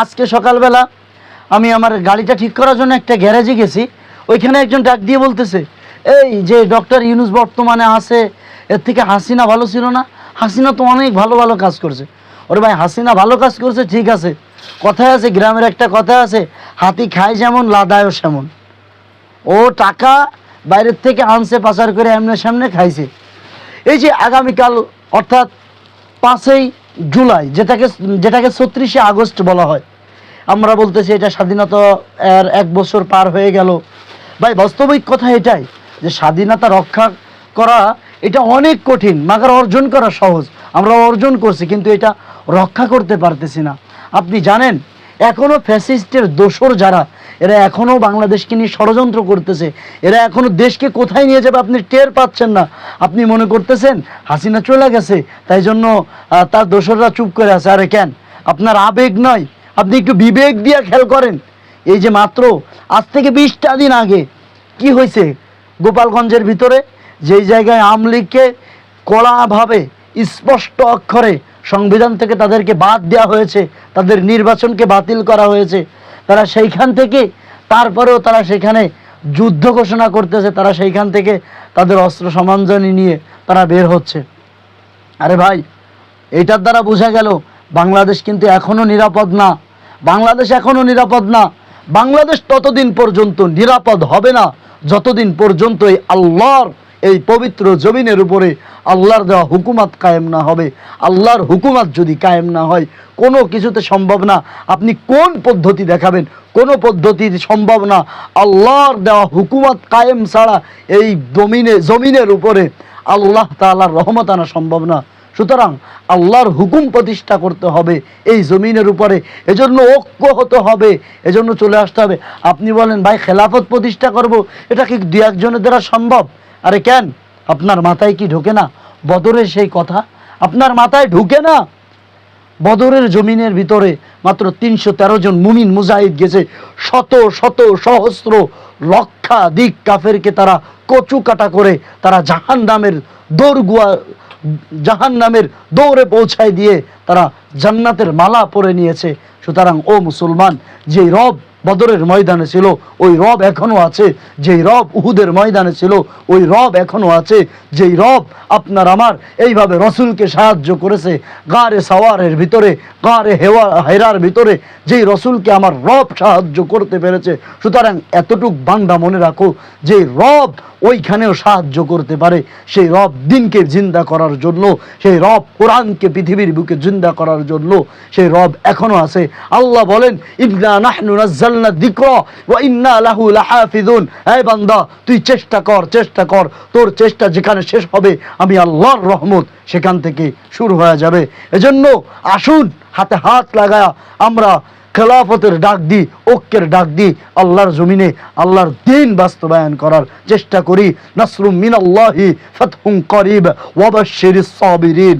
আজকে সকালবেলা আমি আমার গাড়িটা ঠিক করার জন্য একটা গ্যারেজে গেছি। ওইখানে একজন ডাক দিয়ে বলতেছে, এই যে ডক্টর ইউনুস বর্তমানে আছে, এর থেকে হাসিনা ভালো ছিল না? হাসিনা তো অনেক ভালো ভালো কাজ করছে। ওরে ভাই, হাসিনা ভালো কাজ করছে, ঠিক আছে। কথায় আছে, গ্রামের একটা কথা আছে, হাতি খায় যেমন, লাদায়ও সেমন। ও টাকা বাইরের থেকে আনছে, পাচার করে এমনে সামনে খাইছে। এই যে আগামীকাল, অর্থাৎ পাঁচই জুলাই, যেটাকে যেটাকে ছত্রিশে আগস্ট বলা হয়। আমরা বলতেছি এটা স্বাধীনতা এর এক বছর পার হয়ে গেল। ভাই, বাস্তবিক কথা এটাই যে স্বাধীনতা রক্ষা করা এটা অনেক কঠিন, মাগার অর্জন করা সহজ। আমরা অর্জন করছি, কিন্তু এটা রক্ষা করতে পারতেছি না। আপনি জানেন এখনও ফ্যাসিস্টের দোসর যারা এরা এখনও বাংলাদেশকে নিয়ে ষড়যন্ত্র করতেছে। এরা এখনও দেশকে কোথায় নিয়ে যাবে আপনি টের পাচ্ছেন না। আপনি মনে করতেছেন, হাসিনা চলে গেছে, তাই জন্য তার দোসররা চুপ করে আছে। আরে কেন? আপনার আবেগ নয়। আপনি একটু বিবেক দিয়ে খেয়াল করেন। এই যে মাত্র আজ থেকে বিশটা দিন আগে, কি হয়েছে গোপালগঞ্জের ভিতরে? যেই জায়গায় আমলিগকে কড়াভাবে স্পষ্ট অক্ষরে সংবিধান থেকে তাদেরকে বাদ দেওয়া হয়েছে, তাদের নির্বাচনকে বাতিল করা হয়েছে তারা সেইখান থেকে, তারপরেও তারা সেখানে যুদ্ধ ঘোষণা করতেছে, তারা সেইখান থেকে তাদের অস্ত্র সমাঞ্জনী নিয়ে তারা বের হচ্ছে। আরে ভাই, এটার দ্বারা বোঝা গেল, বাংলাদেশ কিন্তু এখনও নিরাপদ না। বাংলাদেশ এখনও নিরাপদ না। বাংলাদেশ ততদিন পর্যন্ত নিরাপদ হবে না, যতদিন পর্যন্ত এই আল্লাহর এই পবিত্র জমিনের উপরে আল্লাহর দেওয়া হুকুমাত কায়েম না হবে। আল্লাহর হুকুমাত যদি কায়েম না হয়, কোনো কিছুতে সম্ভব না। আপনি কোন পদ্ধতি দেখাবেন? কোনো পদ্ধতি সম্ভব না। আল্লাহর দেওয়া হুকুমাত কায়েম ছাড়া এই জমিনে, জমিনের উপরে আল্লাহ তাআলার রহমত আনা সম্ভব না। সুতরাং আল্লাহর হুকুম প্রতিষ্ঠা করতে হবে এই জমিনের উপরে। এজন্য ঐক্য হতে হবে। এজন্য চলে আসতে হবে। আপনি বলেন, ভাই, খেলাফত প্রতিষ্ঠা করব? এটা কি দু একজনের দ্বারা সম্ভব? আরে কেন? আপনার মাথায় কি ঢোকে না? বদরের সেই কথা? আপনার মাথায় ঢুকে না? বদরের জমিনের ভিতরে মাত্র তিনশো তেরো জন মুমিন মুজাহিদ গেছে। শত শত, সহস্র, লক্ষাধিক কাফেরকে তারা কচু কাটা করে তারা জাহান নামের দৌড়গুয়া জাহান নামের দৌড়ে পৌঁছায় দিয়ে তারা জান্নাতের মালা পরে নিয়েছে। সুতরাং, ও মুসলমান যে রব বদরের ময়দানে ছিল, ওই রব এখনও আছে। যেই রব উহুদের ময়দানে ছিল, ওই রব এখনও আছে। যেই রব আপনার আমার, এইভাবে রসুলকে সাহায্য করেছে, গারে সাওয়ারের ভিতরে, গারে হেওয়া, হেরার ভিতরে, যেই রসুলকে আমার রব সাহায্য করতে পেরেছে। সুতরাং এতটুক বান্দা মনে রাখো যে রব ওইখানেও সাহায্য করতে পারে। সেই রব দিনকে জিন্দা করার জন্য, সেই রব কোরআনকে পৃথিবীর বুকে জিন্দা করার জন্য, সেই রব এখনও আছে। আল্লাহ বলেন, ইন্না নাহনু বান্দা, তুই চেষ্টা কর চেষ্টা কর। তোর চেষ্টা যেখানে শেষ হবে, আমি আল্লাহর রহমত সেখান থেকে শুরু হয়ে যাবে। এজন্য আসুন, হাতে হাত আমরা খেলাফতের ডাক দিই, ঐক্যের ডাক দিই, আল্লাহর জমিনে আল্লাহর দিন বাস্তবায়ন করার চেষ্টা করি। নাসরুম মিনাল্লাহি ফাতহুম করিব সাবিরিন।